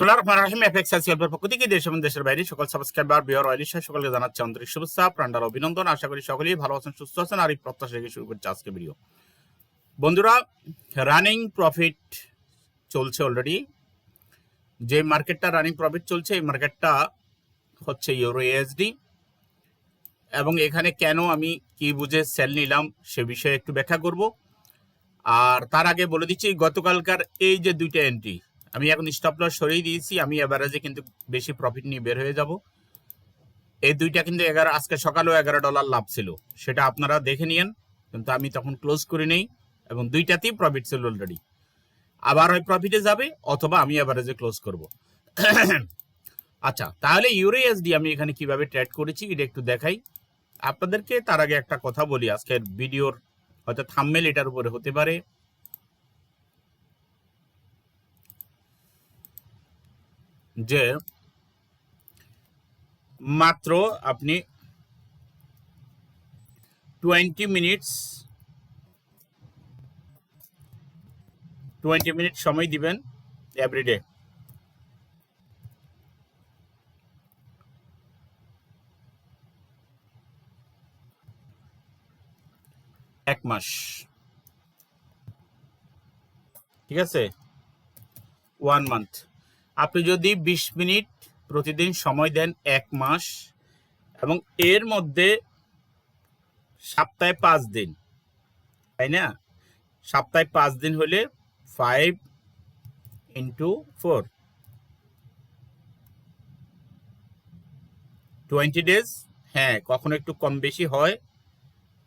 বিসমুল্লাহ রহমান রাহিম দেশ এবং দেশের বাইরে সকল অভিনন্দন। আশা করি সকলেই ভালো আছেন, সুস্থ আর এই বন্ধুরা রানিং প্রফিট চলছে অলরেডি যে মার্কেটটা রানিং প্রফিট চলছে, এই মার্কেটটা হচ্ছে ইউরো এএসডি এবং এখানে কেন আমি কি বুঝে সেল নিলাম সে বিষয়ে একটু ব্যাখ্যা করব। আর তার আগে বলে দিচ্ছি, গতকালকার এই যে দুইটা এন্ট্রি আমি এখন স্টপ লস সরিয়ে দিয়েছি, আমি এভারেজে কিন্তু বেশি প্রফিট নিয়ে বের হয়ে যাব। এই দুইটা কিন্তু এগারো, আজকে সকালেও এগারো ডলার লাভ ছিল। সেটা আপনারা দেখে নিয়েন, কিন্তু আমি তখন ক্লোজ করে নেই এবং দুইটাতেই প্রফিট ছিল অলরেডি আবার ওই প্রফিটে যাবে অথবা আমি এভারেজে ক্লোজ করব। আচ্ছা তাহলে ইউরোএসডি আমি এখানে কীভাবে ট্রেড করেছি, এটা একটু দেখাই। আপনাদেরকে তার আগে একটা কথা বলি, আজকের ভিডিওর হয়তো থাম্মেল এটার উপরে হতে পারে। যে মাত্র আপনি টোয়েন্টি মিনিটস টোয়েন্টি মিনিট সময় দিবেন এভরিডে এক মাস। ঠিক আছে? ওয়ান মান্থ আপনি যদি বিশ মিনিট প্রতিদিন সময় দেন এক মাস, এবং এর মধ্যে সপ্তাহে পাঁচ দিন, তাই না? সপ্তাহে পাঁচ দিন হলে five into four twenty days হ্যাঁ কখনো একটু কম বেশি হয়।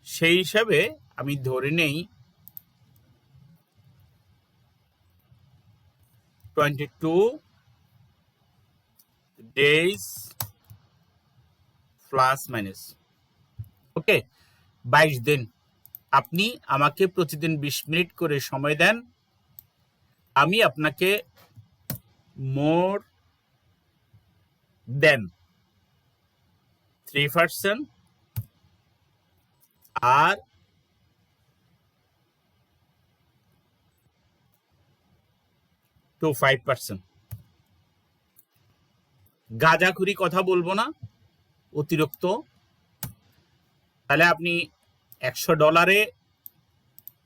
সেই হিসাবে আমি ধরে নেই twenty two days plus minus okay বাইশ দিন। আপনি আমাকে প্রতিদিন বিশ মিনিট করে সময় দেন। আমি আপনাকে মোর দেন। থ্রি পার্সেন্ট আর টু ফাইভ পার্সেন্ট গাঁজাখুরি কথা বলব না, অতিরিক্ত। তাহলে আপনি একশো ডলারে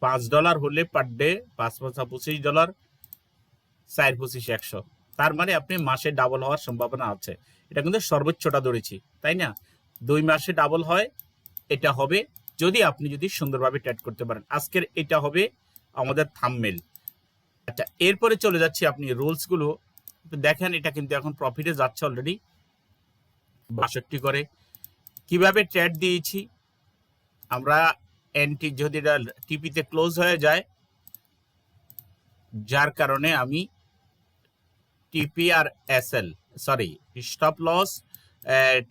পাঁচ ডলার হলে পার ডে, পাঁচ পাঁচা পঁচিশ ডলার, চার পঁচিশ একশো। তার মানে আপনি মাসে ডাবল হওয়ার সম্ভাবনা আছে। এটা কিন্তু সর্বোচ্চটা ধরেছি, তাই না? দুই মাসে ডাবল হয়, এটা হবে। যদি আপনি যদি সুন্দরভাবে ট্রেড করতে পারেন, আজকের এটা হবে আমাদের থামমেল আচ্ছা এরপরে চলে যাচ্ছি আপনি রুলসগুলো দেখেন এটা কিন্তু এখন প্রফিটে যাচ্ছে অলরেডি বাষট্টি করে। কীভাবে ট্রেড দিয়েছি? আমরা এন্টি যদি এটা টিপিতে ক্লোজ হয়ে যায়, যার কারণে আমি টিপি আর S L sorry stop loss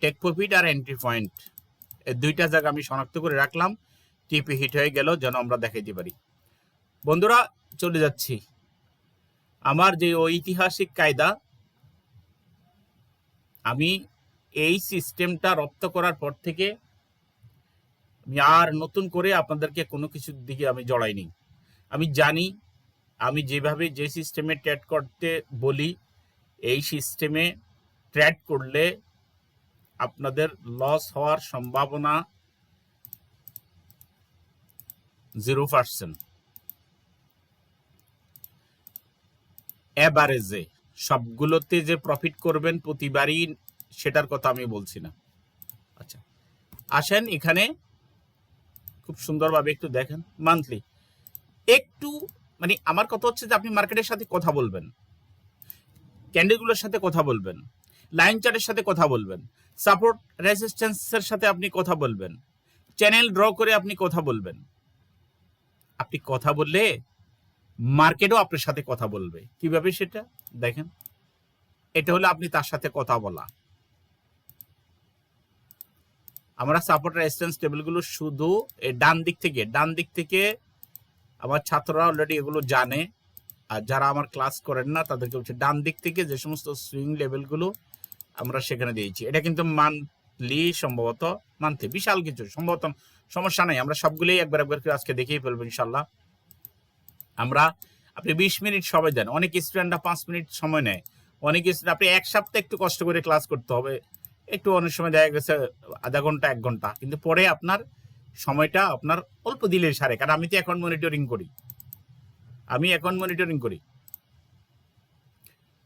take profit আর এন্ট্রি পয়েন্ট দুইটা জায়গা আমি শনাক্ত করে রাখলাম। টিপি হিট হয়ে গেল, যেন আমরা দেখাইতে পারি। বন্ধুরা, চলে যাচ্ছি। আমার যে ঐতিহাসিক কায়দা, আমি এই সিস্টেমটা রপ্ত করার পর থেকে আমি আর নতুন করে আপনাদেরকে কোনো কিছুর দিকে আমি জড়াইনি। আমি জানি, আমি যেভাবে যে সিস্টেমে ট্রেড করতে বলি, এই সিস্টেমে ট্রেড করলে আপনাদের লস হওয়ার সম্ভাবনা জিরো পার্সেন্ট। অ্যাভারেজে সবগুলোতে যে প্রফিট করবেন প্রতিবারই সেটার কথা আমি বলছি না। আচ্ছা আসেন এখানে খুব সুন্দরভাবে একটু দেখেন মান্থলি একটু মানে আমার কথা হচ্ছে যে আপনি মার্কেটের সাথে কথা বলবেন ক্যান্ডেলগুলোর সাথে কথা বলবেন লাইন চার্টের সাথে কথা বলবেন সাপোর্ট রেজিস্ট্যান্সের সাথে আপনি কথা বলবেন চ্যানেল ড্র করে আপনি কথা বলবেন। আপনি কথা বললে মার্কেটও আপনার সাথে কথা বলবে। কীভাবে সেটা? দেখেন। এটা হলো আপনি তার সাথে কথা বলা। আমরা সাপোর্ট রেজিস্ট্যান্স টেবিলগুলো শুধু ডান দিক থেকে, ডান দিক থেকে আমার ছাত্ররা অলরেডি এগুলো জানে। আর যারা আমার ক্লাস করেন না, তাদেরকে হচ্ছে ডান দিক থেকে যে সমস্ত সুইং লেভেলগুলো আমরা সেখানে দিয়েছি। এটা কিন্তু মান্থলি সম্ভবত মান্থলি বিশাল কিছু, সম্ভবত সমস্যা নাই। আমরা সবগুলোই একবার একবার আজকে দেখেই ফেলব ইনশাল্লাহ। আমরা, আপনি বিশ মিনিট সময় দেন, অনেক স্টুডেন্টরা পাঁচ মিনিট সময় নেয়। অনেক স্টুডেন্ট আপনি এক সপ্তাহ একটু কষ্ট করে ক্লাস করতে হবে। একটু অনেক সময় দেখা গেছে, আধা ঘণ্টা, এক ঘণ্টা। কিন্তু পরে আপনার সময়টা আপনার অল্প দিলে সারে, কারণ আমি তো এখন মনিটরিং করি। আমি এখন মনিটরিং করি।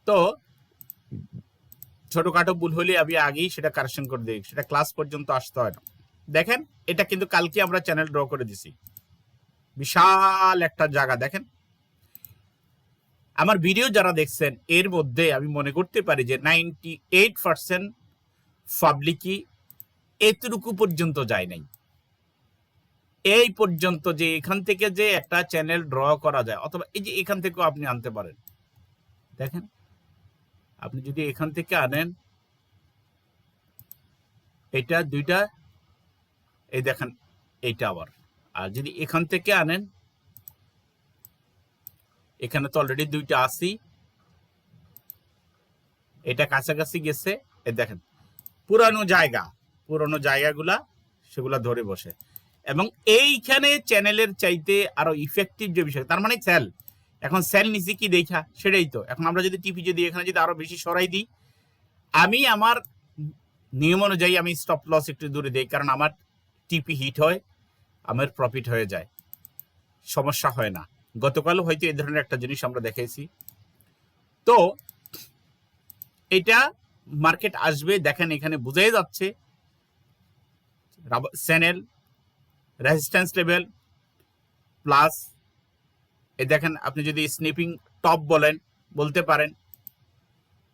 তো, ছোটখাটো ভুল হলে আমি আগেই সেটা কারেকশন করে দিই, সেটা ক্লাস পর্যন্ত আসতে হয় না। দেখেন, এটা কিন্তু কালকে আমরা চ্যানেল ড্র করে দিছি। বিশাল একটা জায়গা, দেখেন। আমার ভিডিও যারা দেখছেন, এর মধ্যে আমি মনে করতে পারি যে নাইনটি এইট পার্সেন্ট পাবলিকই এতটুকু পর্যন্ত যায় নাই। এই পর্যন্ত যে এখান থেকে যে একটা চ্যানেল ড্র করা যায়, অথবা এই যে এখান থেকেও আপনি আনতে পারেন। দেখেন, আপনি যদি এখান থেকে আনেন, এটা দুইটা, এই দেখেন, এইটা আবার। আর যদি এখান থেকে আনেন, এখানে তো অলরেডি দুইটা আসি এটা কাছাকাছি গেছে, এ দেখেন, পুরানো জায়গা, পুরানো জায়গাগুলা, সেগুলা ধরে বসে। এবং এইখানে চ্যানেলের চাইতে আরও ইফেক্টিভ যে বিষয়, তার মানে সেল এখন সেল নিচে কি দেখা? সেটাই তো। এখন আমরা যদি টিপি যদি এখানে যদি আরও বেশি সরাই দিই, আমি আমার নিয়ম অনুযায়ী আমি স্টপ লস একটু দূরে দিই, কারণ আমার টিপি হিট হয়। আমার প্রফিট হয়ে যায়। সমস্যা হয় না। গতকালও হয়তো এই ধরনের একটা জিনিস আমরা দেখেছি। তো এটা মার্কেট আসবে, দেখেন এখানে বোঝাই যাচ্ছে। চ্যানেল রেজিস্ট্যান্স লেভেল প্লাস এ দেখেন আপনি যদি স্নিপিং টপ বলেন, বলতে পারেন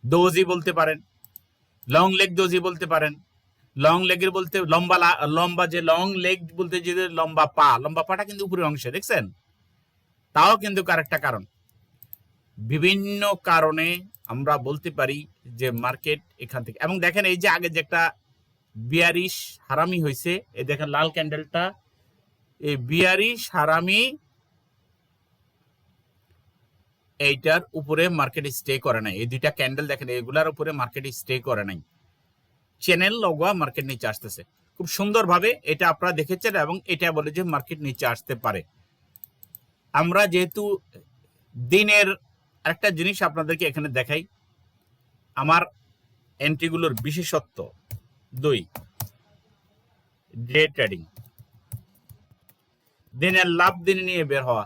দোজি বলতে পারেন লং লেগ দোজি বলতে পারেন লং লেগের বলতে লম্বা লম্বা যে লং লেগ বলতে যে লম্বা পা, লম্বা পাটা কিন্তু উপরের অংশে, দেখছেন? তাও কিন্তু আরেকটা কারণ। বিভিন্ন কারণে আমরা বলতে পারি যে মার্কেট এখান থেকে, এবং দেখেন এই যে আগে যে একটা বিয়ারিশ হারামি হয়েছে এই দেখেন লাল ক্যান্ডেলটা, এই বিয়ারিশ হারামি এইটার উপরে মার্কেট স্টে করে নাই। এই দুইটা ক্যান্ডেল দেখেন, এগুলার উপরে মার্কেট স্টে করে নাই। চ্যানেল লগোয়া মার্কেট নিচে আসতেছে। খুব সুন্দরভাবে এটা আপনারা দেখেছেন এবং এটা বলে যে মার্কেট নিচে আসতে পারে। আমরা যেহেতু দিনের একটা জিনিস আপনাদেরকে এখানে দেখাই। আমার এন্ট্রিগুলোর বিশেষত্ব দুই ডে ট্রেডিং দিনের লাভ দিনে নিয়ে বের হওয়া,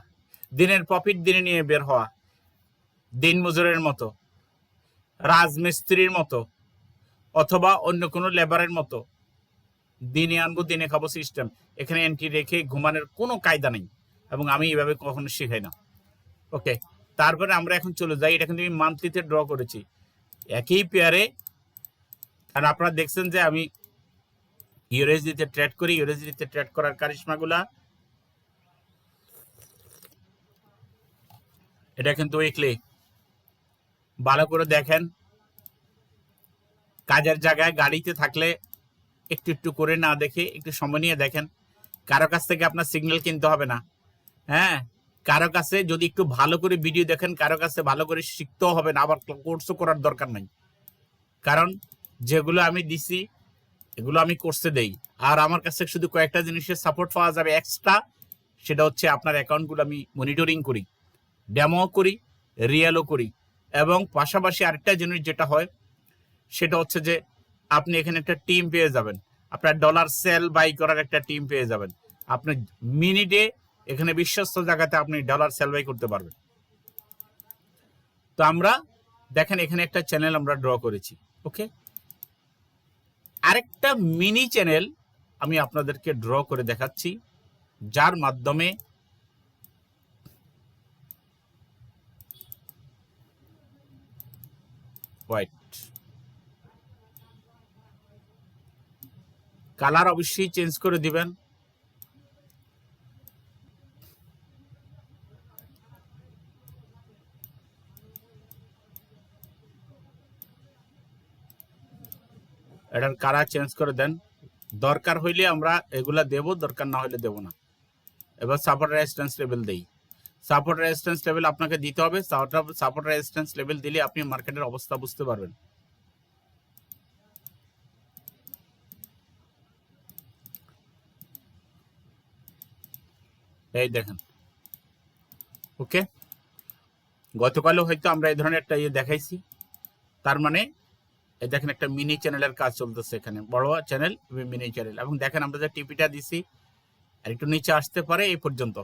দিনের প্রফিট দিনে নিয়ে বের হওয়া, দিন মজুরের মতো, রাজমিস্ত্রির মতো অথবা অন্য কোনো লেবারের মতো। দিনে আনব, দিনে খাব সিস্টেম এখানে এন্ট্রি রেখে ঘুমানোর কোনো কায়দা নেই। এবং আমি এইভাবে কখনো শিখাই না। ওকে তারপরে আমরা এখন চলে যাই। এটা কিন্তু আমি মান্থলিতে ড্র করেছি। একই পেয়ারে আর আপনারা দেখছেন যে আমি ইউএসডিতে ট্রেড করি। ইউএসডিতে ট্রেড করার কারিশমাগুলা, এটা কিন্তু উইকলি ভালো করে দেখেন। কাজের জায়গায় গাড়িতে থাকলে একটু একটু করে না দেখে, একটু সময় নিয়ে দেখেন। কারও কাছ থেকে আপনার সিগন্যাল কিনতে হবে না। হ্যাঁ কারও কাছে যদি একটু ভালো করে ভিডিও দেখেন, কারও কাছে ভালো করে শিখতেও হবে না, আবার কোর্সও করার দরকার নাই। কারণ যেগুলো আমি দিছি, এগুলো আমি কোর্সে দেই। আর আমার কাছে শুধু কয়েকটা জিনিসের সাপোর্ট পাওয়া যাবে এক্সট্রা সেটা হচ্ছে আপনার অ্যাকাউন্টগুলো আমি মনিটরিং করি ডেমো করি রিয়েলও করি। এবং পাশাপাশি আরেকটা জিনিস যেটা হয় সেটা হচ্ছে যে আপনি এখানে একটা টিম পেয়ে যাবেন। আপনার ডলার সেল বাই করার একটা টিম পেয়ে যাবেন। আপনি মিনিটে এখানে বিশ্বস্ত জায়গাতে আপনি ডলার সেল বাই করতে পারবেন। তো আমরা দেখেন এখানে একটা চ্যানেল আমরা ড্র করেছি ওকে আরেকটা মিনি চ্যানেল আমি আপনাদেরকে ড্র করে দেখাচ্ছি, যার মাধ্যমে হোয়াইট কালার অবশ্যই চেঞ্জ করে দিবেন। এটার কালার চেঞ্জ করে দেন। দরকার হইলে আমরা এগুলা দেব, দরকার না হইলে দেব না। এবার সাপোর্ট রেজিস্ট্যান্স লেভেল দেই। সাপোর্ট রেজিস্ট্যান্স লেভেল আপনাকে দিতে হবে। সাপোর্ট রেজিস্ট্যান্স লেভেল দিলে আপনি মার্কেটের অবস্থা বুঝতে পারবেন। এই দেখেন। ওকে গতকালও হয়তো আমরা এই ধরনের একটা ইয়ে দেখাইছি। তার মানে এই দেখেন একটা মিনি চ্যানেলের কাজ চলতেছে এখানে। বড় চ্যানেল মিনি চ্যানেল এবং দেখেন আমরা যে টিপিটা দিছি, আর একটু নিচে আসতে পারে এই পর্যন্ত।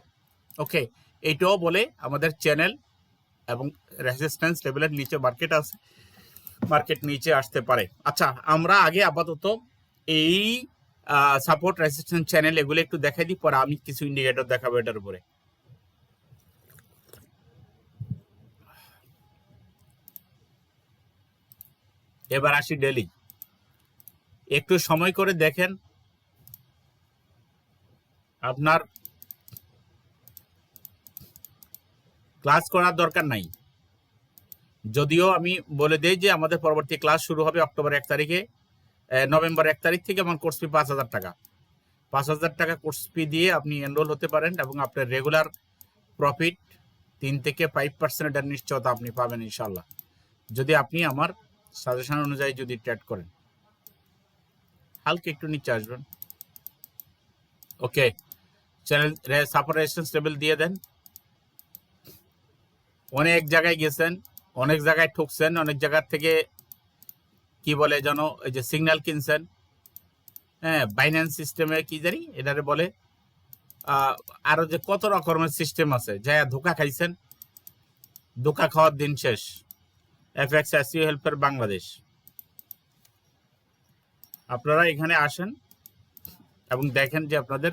ওকে এইটাও বলে আমাদের চ্যানেল এবং রেজিস্ট্যান্স লেভেলের নিচে মার্কেট আছে। মার্কেট নিচে আসতে পারে। আচ্ছা আমরা আগে আপাতত এই সাপোর্ট রেজিস্ট্যান্স চ্যানেল এগুলো একটু দেখাই দিই, পরে আমি কিছু ইন্ডিকেটর দেখাবো এটার উপরে। এবার আসি ডেলি একটু সময় করে দেখেন। আপনার ক্লাস করার দরকার নাই। যদিও আমি বলে দেই যে আমাদের পরবর্তী ক্লাস শুরু হবে অক্টোবর এক তারিখে। নভেম্বর এক তারিখ থেকে আমার কোর্স ফি পাঁচ হাজার টাকা। পাঁচ হাজার টাকা কোর্স ফি দিয়ে আপনি এনরোল হতে পারেন এবং আপনার রেগুলার প্রফিট তিন থেকে ফাইভ পার্সেন্টের নিশ্চয়তা আপনি পাবেন ইনশাল্লাহ যদি আপনি আমার সাজেশন অনুযায়ী যদি ট্রেড করেন। হালকা একটু নিচে আসবেন। ওকে চ্যানেল রেজিস্ট্যান্স টেবিল দিয়ে দেন। অনেক জায়গায় গেছেন, অনেক জায়গায় ঠকছেন, অনেক জায়গার থেকে কি বলে যেন এই যে সিগন্যাল কিনছেন হ্যাঁ বাইন্যান্স সিস্টেমে কি জানি এটারে বলে আহ, আরও যে কত রকমের সিস্টেম আছে যা ধোকা খাইছেন ধোকা খাওয়ার দিন শেষ। এফ এক্স এসিও হেল্পের বাংলাদেশ আপনারা এখানে আসেন এবং দেখেন যে আপনাদের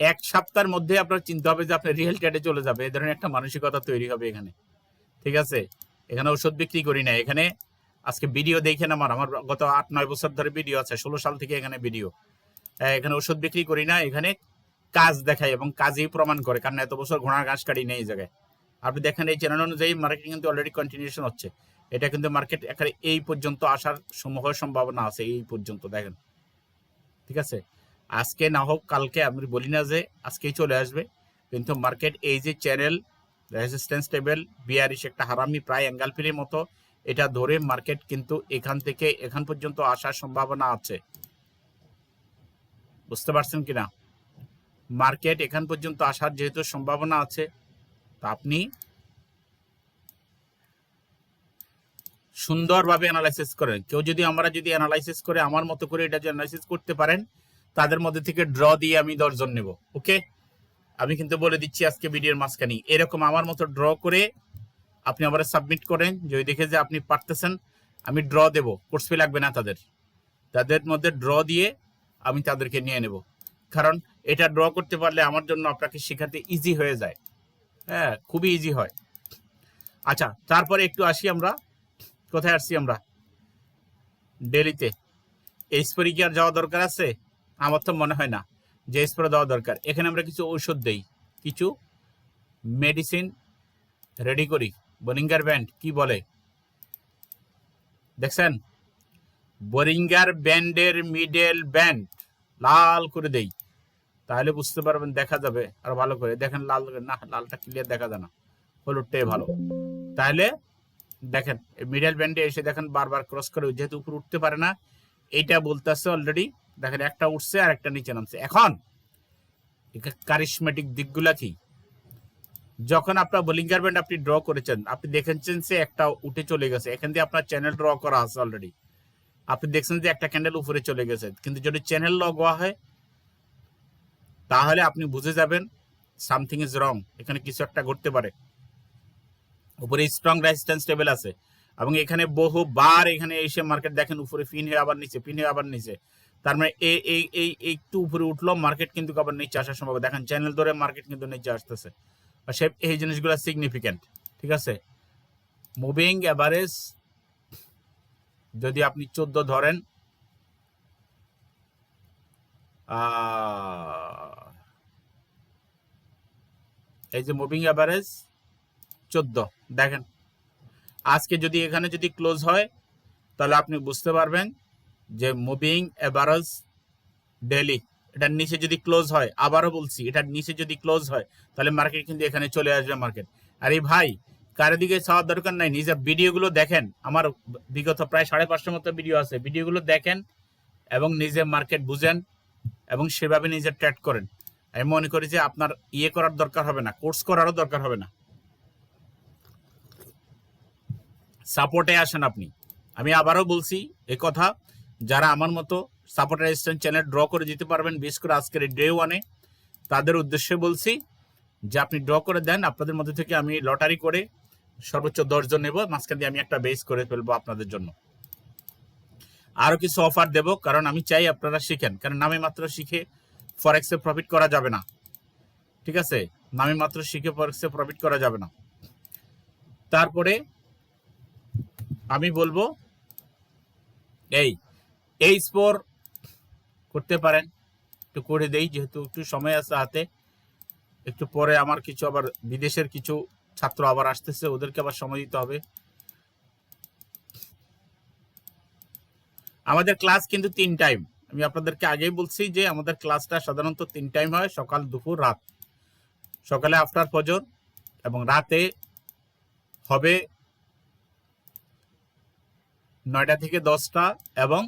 এক সপ্তাহের মধ্যে আপনার চিন্তা হবে যে আপনি রিয়েল ট্রেডে চলে যাবে এই ধরনের একটা মানসিকতা তৈরি হবে এখানে। ঠিক আছে? এখানে ওষুধ বিক্রি করি না এখানে আজকে ভিডিও দেখেন আমার আমার গত আট, নয় বছর ধরে ভিডিও আছে, ষোলো সাল থেকে এখানে ভিডিও। এখানে ওষুধ বিক্রি করি না, এখানে কাজ দেখায় এবং কাজেই প্রমাণ করে, কারণ এত বছর ঘোড়ার ঘাস কাটি নেই এই জায়গায়। আপনি দেখেন এই চ্যানেল অনুযায়ী মার্কেটিং কিন্তু অলরেডি কন্টিনিউশন হচ্ছে। এটা কিন্তু মার্কেট এখানে এই পর্যন্ত আসার সমূহ সম্ভাবনা আছে, এই পর্যন্ত দেখেন। ঠিক আছে? আজকে না হোক, কালকে আমি বলি না যে আজকেই চলে আসবে, কিন্তু মার্কেট এই যে চ্যানেল রেজিস্ট্যান্স টেবিল বিয়ারিশ একটা হারামি প্রায় অ্যাঙ্গাল ফিরের মতো এটা ধরে মার্কেট কিন্তু এখান থেকে এখান পর্যন্ত আসার সম্ভাবনা আছে। বুঝতে পারছেন কিনা? মার্কেট এখান পর্যন্ত আসার যেহেতু সম্ভাবনা আছে, তা আপনি সুন্দরভাবে অ্যানালাইসিস করেন। কেউ যদি আমরা যদি অ্যানালাইসিস করে আমার মতো করে এটা যদি অ্যানালাইসিস করতে পারেন, তাদের মধ্যে থেকে ড্র দিয়ে আমি দশজন নেব ওকে আমি কিন্তু বলে দিচ্ছি আজকে ভিডিওর মাঝখানে এরকম আমার মতো ড্র করে আপনি আবার সাবমিট করেন যদি দেখে যে আপনি পারতেছেন, আমি ড্র দেব। কোর্স ফি লাগবে না তাদের। তাদের মধ্যে ড্র দিয়ে আমি তাদেরকে নিয়ে নেব। কারণ এটা ড্র করতে পারলে আমার জন্য আপনাকে শেখাতে ইজি হয়ে যায়। হ্যাঁ খুবই ইজি হয়। আচ্ছা তারপরে একটু আসি আমরা। কোথায় আসছি আমরা? ডেলিতে এসপরি কি আর যাওয়া দরকার আছে? আমার তো মনে হয় না যে এসপরে দেওয়া দরকার। এখানে আমরা কিছু ঔষধ দেই। কিছু মেডিসিন রেডি করি। বোরিঙ্গার ব্যান্ড কি বলে? দেখছেন? বোরিঙ্গার ব্যান্ডের মিডল ব্যান্ড লাল করে দেই। তাহলে বুঝতে পারবেন, দেখা যাবে। আর ভালো করে, দেখেন লাল না, লালটা ক্লিয়ার দেখা যায় না। হলুদটাই ভালো। তাহলে দেখেন মিডল ব্যান্ডে এসে দেখেন বারবার ক্রস করে, যেহেতু উপরে উঠতে পারে না, এইটা বলতেছে অলরেডি দেখেন একটা উঠছে আর একটা নিচে নামছে। এখন কারিশমেটিক দিকগুলা কি? যখন আপনার বোলিঙ্গার ব্যান্ড আপনি ড্র করেছেন, আপনি দেখেছেন যে একটা উঠে চলে গেছে। এখান দিয়ে আপনার চ্যানেল ড্র করা আছে অলরেডি আপনি দেখছেন যে একটা ক্যান্ডেল উপরে চলে গেছে। কিন্তু যদি চ্যানেল লগ হওয়া হয়, তাহলে আপনি বুঝে যাবেন সামথিং ইজ রং এখানে কিছু একটা ঘটতে পারে। উপরে স্ট্রং রেজিস্ট্যান্স টেবিল আছে। এবং এখানে বহুবার এখানে এসে মার্কেট দেখেন, উপরে ফিন হয়ে আবার নিচে ফিন হয়ে আবার নিচে। তার মানে এই এই এই একটু উপরে উঠল মার্কেট কিন্তু আবার নিচে আসার সম্ভব দেখেন চ্যানেল ধরে মার্কেট কিন্তু নিচে আসতেছে। সে এই জিনিসগুলো সিগনিফিক্যান্ট ঠিক আছে? মুভিং অ্যাভারেজ যদি আপনি চোদ্দ ধরেন এই যে মুভিং অ্যাভারেজ চোদ্দ, দেখেন। আজকে যদি এখানে যদি ক্লোজ হয়, তাহলে আপনি বুঝতে পারবেন যে মুভিং অ্যাভারেজ ডেলি এটার নিচে যদি ক্লোজ হয়, আবারও বলছি, এটার নিচে যদি ক্লোজ হয়, তাহলে মার্কেট কিন্তু এখানে চলে আসবে মার্কেট আরে ভাই, কারও দিকে চাওয়ার দরকার নাই, নিজের ভিডিওগুলো দেখেন। আমার বিগত প্রায় সাড়ে পাঁচশোর মতো ভিডিও আছে। ভিডিওগুলো দেখেন এবং নিজে মার্কেট বুঝেন এবং সেভাবে নিজে ট্রেড করেন। আমি মনে করি যে আপনার ইয়ে করার দরকার হবে না কোর্স করারও দরকার হবে না। সাপোর্টে আসেন আপনি। আমি আবারও বলছি, এ কথা, যারা আমার মতো সাপোর্ট রেজিস্ট্যান্ট চ্যানেল ড্র করে দিতে পারবেন, বিশেষ করে আজকের ডে ওয়ানে তাদের উদ্দেশ্যে বলছি যে আপনি ড্র করে দেন, আপনাদের মধ্যে থেকে আমি লটারি করে সর্বোচ্চ দশজন নেব, মাঝখান দিয়ে আমি একটা বেস করে ফেলব আপনাদের জন্য। আরও কিছু অফার দেব, কারণ আমি চাই আপনারা শিখেন, কারণ নামে মাত্র শিখে ফরেক্সে প্রফিট করা যাবে না। ঠিক আছে? নামে মাত্র শিখে ফরেক্সে প্রফিট করা যাবে না। তারপরে আমি বলব, এই এই স্পোর করতে পারেন, একটু করে দেই, যেহেতু একটু সময় আছে হাতে। একটু পরে আমার কিছু আবার বিদেশের কিছু ছাত্র আবার আসতেছে, ওদেরকে আবার সময় দিতে হবে। আমাদের ক্লাস কিন্তু তিন টাইম। আমি আপনাদেরকে আগেই বলছি যে আমাদের ক্লাসটা সাধারণত তিন টাইম হয়, সকাল, দুপুর, রাত। সকালে আফটার ফজর এবং রাতে হবে নয়টা থেকে দশটা এবং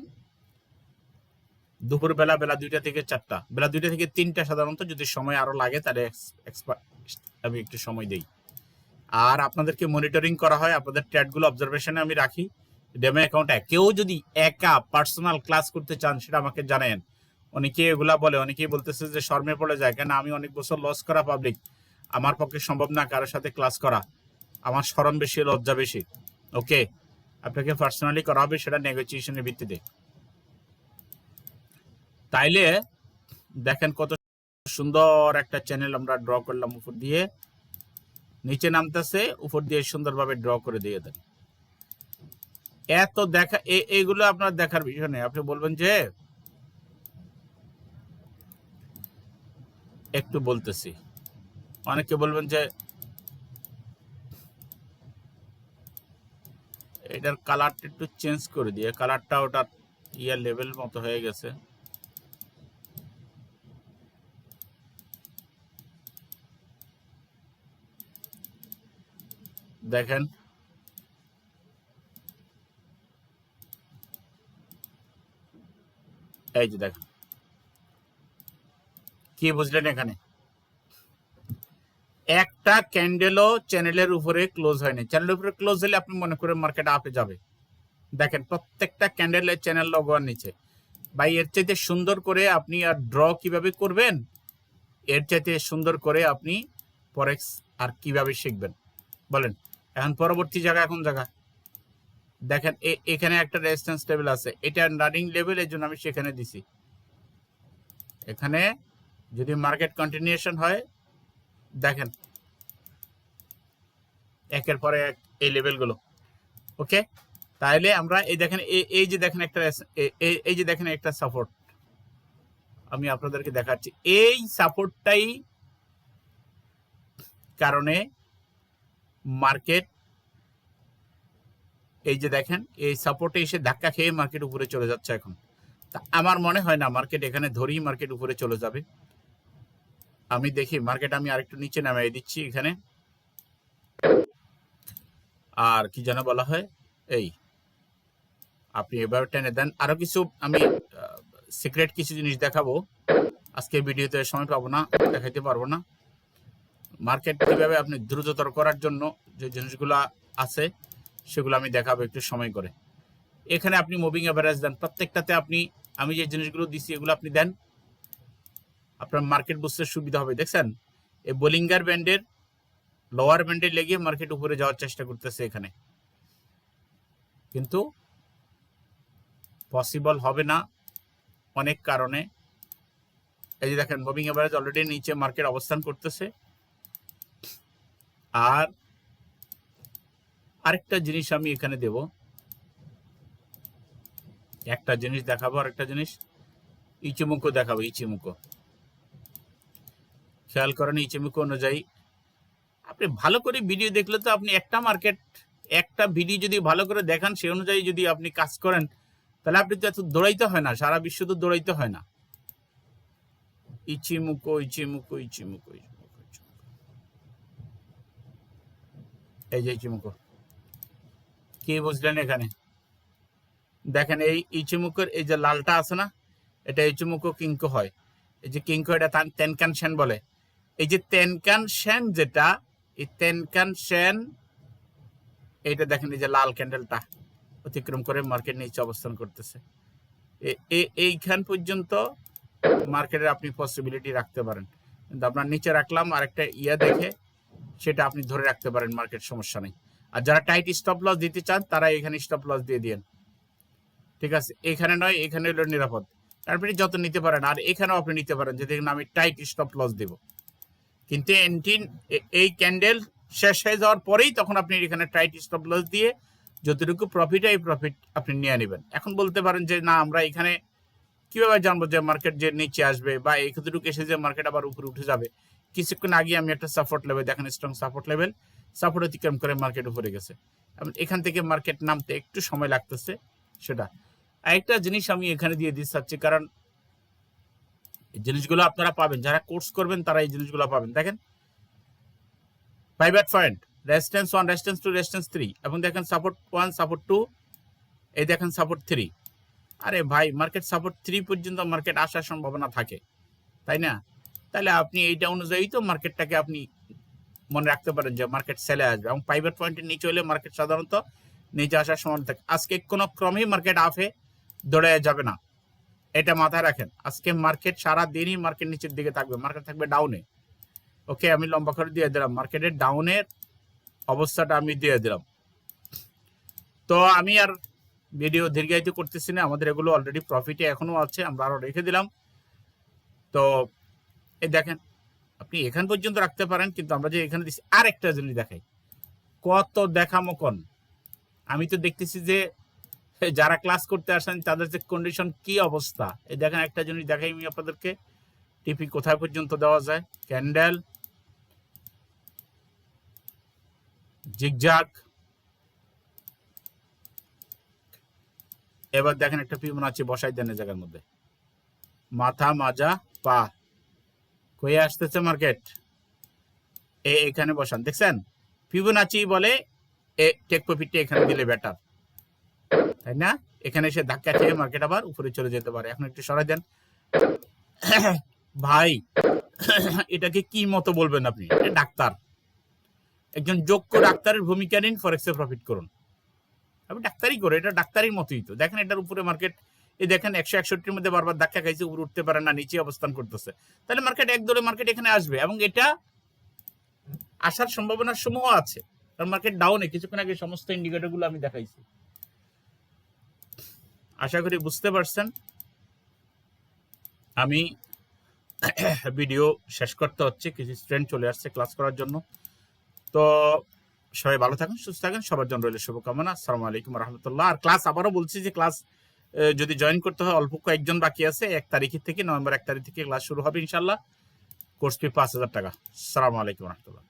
দুপুর বেলা বেলা দুইটা থেকে চারটা। বেলা দুইটা থেকে তিনটা সাধারণত যদি সময় আরও লাগে, তাহলে আমি একটু সময় দেই। আর আপনাদেরকে মনিটরিং করা হয়, আপনাদের ট্যাটগুলো অবজারভেশনে আমি রাখি। ডেমো অ্যাকাউন্টে কেউ যদি একা পার্সোনাল ক্লাস করতে চান, সেটা আমাকে জানেন অনেকে এগুলা বলে, অনেকেই বলতেছে যে শর্মে পড়ে যায়, কেন আমি অনেক বছর লস করা পাবলিক আমার পক্ষে সম্ভব না কারোর সাথে ক্লাস করা। আমার শরম বেশি, লজ্জা বেশি। ওকে আপনাকে পার্সোনালি করা হবে, সেটা নেগোসিয়েশনের ভিত্তিতে। তাইলে দেখেন কত সুন্দর একটা চ্যানেল আমরা ড্র করলাম উপর দিয়ে। নিচে নামতেছে, উপর দিয়ে সুন্দরভাবে ড্র করে দিয়ে দেন। এত দেখা, এ- এগুলো আপনার দেখার বিষয় নেই আপনি বলবেন যে, একটু বলতেছি। অনেকে বলবেন যে, এটার কালারটা একটু চেঞ্জ করে দিয়ে। কালারটা ওটা ইয়ার লেভেল মতো হয়ে গেছে। দেখেন। এই যে দেখেন। কি বুঝলেন এখানে? একটা ক্যান্ডেলও চ্যানেলের উপরে ক্লোজ হয়নি। চ্যানেলের উপরে ক্লোজ হলে আপনি মনে করেন মার্কেট আপে যাবে। দেখেন, প্রত্যেকটা ক্যান্ডেলের চ্যানেল লগোয়ার নিচে। ভাই, এর চাইতে সুন্দর করে আপনি আর ড্র কীভাবে করবেন, এর চাইতে সুন্দর করে আপনি ফরেক্স আর কীভাবে শিখবেন। বলেন। এখন পরবর্তী জায়গা এখন জায়গা দেখেন এখানে একটা রেজিস্ট্যান্স লেভেল আছে। এটা রানিং লেভেল এর জন্য আমি সেখানে দিছি। এখানে যদি মার্কেট কন্টিনিউশন হয়, দেখেন, একের পরে এক এই লেভেলগুলো ওকে তাহলে আমরা এই দেখেন এই- যে দেখেন একটা এই যে দেখেন একটা সাপোর্ট আমি আপনাদেরকে দেখাচ্ছি। এই সাপোর্টটাই কারণে মার্কেট এই যে দেখেন, এই সাপোর্টে এসে ধাক্কা খেয়ে মার্কেট উপরে চলে যাচ্ছে এখন। তা আমার মনে হয় না মার্কেট এখানে ধরেই মার্কেট উপরে চলে যাবে। আমি দেখি মার্কেট আমি আরেকটু নিচে নামিয়ে দিচ্ছি এখানে। আর কি যেন বলা হয়, এই, আপনি এভাবে টেনে দেন। আরও কিছু আমি সিক্রেট কিছু জিনিস দেখাবো। আজকে ভিডিওতে সময় পাবো না, দেখাইতে পারব না। মার্কেট কীভাবে আপনি দ্রুততর করার জন্য যে জিনিসগুলো আছে, সেগুলো আমি দেখাবো একটু সময় করে। এখানে আপনি মুভিং অ্যাভারেজ দেন। প্রত্যেকটাতে আপনি, আমি যে জিনিসগুলো দিচ্ছি এগুলো আপনি দেন। আপনার মার্কেট বুঝতে সুবিধা হবে। দেখছেন? এই বোলিঙ্গার ব্যান্ডের লোয়ার ব্যান্ডে লেগে মার্কেট উপরে যাওয়ার চেষ্টা করতেছে এখানে। কিন্তু পসিবল হবে না অনেক কারণে। এই যে দেখেন মুভিং অ্যাভারেজ অলরেডি নিচে মার্কেট অবস্থান করতেছে। আর আরেকটা জিনিস আমি এখানে দেব। একটা জিনিস দেখাবো আর একটা জিনিস। ইচিমুকো দেখাবো, ইচিমুকো। খেয়াল করেন ইচিমুকো অনুযায়ী। আপনি ভালো করে ভিডিও দেখলে তো আপনি একটা মার্কেট একটা ভিডিও যদি ভালো করে দেখান সেই অনুযায়ী যদি আপনি কাজ করেন, তাহলে আপনি তো এত দৌড়াইতে হয় না, সারা বিশ্ব তো দৌড়াইতে হয় না। ইচিমুকো ইচিমুকো ইচিমুকো। এই যে ইচিমুকো কি বুঝলেন এখানে? দেখেন, এই ইচিমুকোর এই যে লালটা আছে না, এটা ইচিমুকো কিঙ্কো হয়। এই যে কিঙ্কো, এটা তেনকান সেন বলে। এই যে তেনকান সেন যেটা, এই তেনকান সেন, এইটা দেখেন, এই যে লাল ক্যান্ডেলটা অতিক্রম করে মার্কেট নিচে অবস্থান করতেছে। এইখান পর্যন্ত মার্কেটের আপনি পসিবিলিটি রাখতে পারেন। কিন্তু আপনার নিচে রাখলাম, আরেকটা ইয়া দেখে সেটা আপনি ধরে রাখতে পারেন মার্কেট সমস্যা নেই। আর যারা টাইট স্টপ লস দিতে চান, তারা এখানে স্টপ লস দিয়ে দিয়েন। ঠিক আছে? এখানে নয়, এখানে হলো নিরাপদ। আপনি যত নিতে পারেন, আর এখানেও আপনি নিতে পারেন, যে দেখুন আমি টাইট স্টপ লস দেব। কিন্তু এন্টিন এই ক্যান্ডেল শেষ হয়ে যাওয়ার পরেই তখন আপনি এখানে টাইট স্টপ লস দিয়ে যতটুকু প্রফিট এই প্রফিট আপনি নিয়ে নেবেন। এখন বলতে পারেন যে, না, আমরা এখানে কীভাবে জানব যে মার্কেট যে নিচে আসবে বা এতটুকু এসে যে মার্কেট আবার উপরে উঠে যাবে? কিছুক্ষণ আগে আমি একটা সাপোর্ট লেভেল দেখেন স্ট্রং সাপোর্ট লেভেল সাপোর্ট অতিক্রম করে মার্কেট উপরে গেছে। এখান থেকে মার্কেট নামতে একটু সময় লাগতেছে সেটা। আরেকটা জিনিস আমি এখানে দিয়ে দিতে চাচ্ছি, কারণ জিনিসগুলো আপনারা পাবেন, যারা কোর্স করবেন তারা এই জিনিসগুলো পাবেন। দেখেন pivot point resistance one resistance two resistance three এবং দেখেন সাপোর্ট ওয়ান সাপোর্ট টু এই দেখেন সাপোর্ট থ্রি আরে ভাই মার্কেট সাপোর্ট থ্রি পর্যন্ত মার্কেট আসার সম্ভাবনা থাকে, তাই না? তাহলে আপনি এইটা অনুযায়ী তো মার্কেটটাকে আপনি মনে রাখতে পারেন যে মার্কেট সেলে আসবে। এবং প্রাইভেট পয়েন্টের নিচে হলে মার্কেট সাধারণত নিচে আসার সম্ভাবনা থাকে আজকে কোনো ক্রমেই মার্কেট আফে দৌড়ে যাবে না। এটা মাথায় রাখেন। আজকে মার্কেট সারা দিনই মার্কেট নিচের দিকে থাকবে। মার্কেট থাকবে ডাউনে ওকে আমি লম্বা করে দিয়ে দিলাম। মার্কেটের ডাউনের অবস্থাটা আমি দিয়ে দিলাম। তো আমি আর ভিডিও দীর্ঘায়িত করতেছি না। আমাদের এগুলো অলরেডি প্রফিটে এখনও আছে। আমরা আরও রেখে দিলাম। তো এই দেখেন, আপনি এখান পর্যন্ত রাখতে পারেন, কিন্তু আমরা যে এখানে দিচ্ছি আর একটা জিনিস দেখাই। কত দেখামো কোন আমি তো দেখতেছি যে, যারা ক্লাস করতে আসেন, তাদের যে কন্ডিশন কি অবস্থা। এই দেখেন, একটা জিনিস দেখাই আমি আপনাদেরকে। টিপি কোথায় পর্যন্ত দেওয়া যায়? ক্যান্ডেল জিগজাগ এবার দেখেন, একটা ফিবোনাচি বসাই দেন জায়গার মধ্যে। মাথা মাজা, পা। কয়ে আসতেছে মার্কেট এ এখানে বসান। দেখছেন? ফিবোনাচি বলে, এ টেক প্রফিটটা এখানে দিলে বেটার তাই না? এখানে এসে ধাক্কা খেয়ে মার্কেট আবার উপরে চলে যেতে পারে। এখন একটু সরাই দেন। ভাই, এটাকে কি মতো বলবেন আপনি? ডাক্তার। একজন যোগ্য ডাক্তারের ভূমিকা নিন ফরেক্সে প্রফিট করুন। আপনি ডাক্তারই করে, এটা ডাক্তারির মতোই তো। দেখেন এটার উপরে মার্কেট এই দেখেন একশো একষট্টির মধ্যে বারবার ধাক্কা খাইছে, উপরে উঠতে পারে না, নিচে অবস্থান করতেছে। তাহলে মার্কেট এক দলে মার্কেট এখানে আসবে এবং এটা আসার সম্ভাবনা সমূহ আছে। কারণ মার্কেট ডাউনে কিছুক্ষণ আগে সমস্ত ইন্ডিকেটরগুলো আমি দেখাইছি। আশা করি বুঝতে পারছেন। আমি ভিডিও শেষ করতে হচ্ছে, কিছু স্টুডেন্ট চলে আসছে ক্লাস করার জন্য। তো সবাই ভালো থাকুন, সুস্থ থাকুন, সবার জন্য রইল শুভকামনা। আসসালামু আলাইকুম রহমতুল্লাহ। আর ক্লাস আবারও বলছি যে ক্লাস যদি জয়েন করতে হয়, অল্প কয়েকজন বাকি আছে, এক তারিখের থেকে নভেম্বর এক তারিখ থেকে ক্লাস শুরু হবে ইনশাল্লাহ কোর্স ফি পাঁচ হাজার টাকা। আসসালামু আলাইকুম রহমতুল্লাহ।